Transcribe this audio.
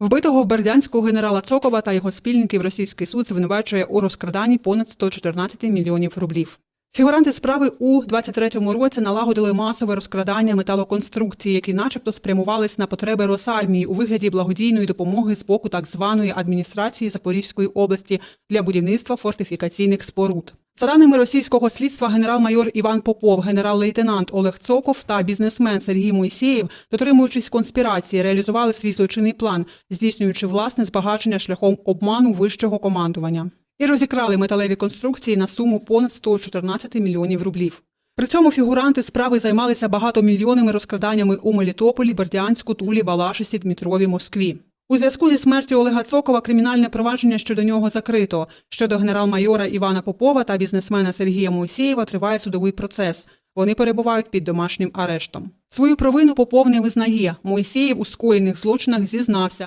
Вбитого в Бердянську генерала Цокова та його спільників російський суд звинувачує у розкраданні понад 114 мільйонів рублів. Фігуранти справи у 23-му році налагодили масове розкрадання металоконструкцій, які начебто спрямувались на потреби Росармії у вигляді благодійної допомоги з боку так званої адміністрації Запорізької області для будівництва фортифікаційних споруд. За даними російського слідства, генерал-майор Іван Попов, генерал-лейтенант Олег Цоков та бізнесмен Сергій Мойсєєв, дотримуючись конспірації, реалізували свій злочинний план, здійснюючи власне збагачення шляхом обману вищого командування. І розікрали металеві конструкції на суму понад 114 мільйонів рублів. При цьому фігуранти справи займалися багатомільйонними розкраданнями у Мелітополі, Бердянську, Тулі, Балашисі, Дмитрові, Москві. У зв'язку зі смертю Олега Цокова кримінальне провадження щодо нього закрито. Щодо генерал-майора Івана Попова та бізнесмена Сергія Моїсєєва триває судовий процес. Вони перебувають під домашнім арештом. Свою провину Попов не визнає. Моїсєєв у скоєних злочинах зізнався,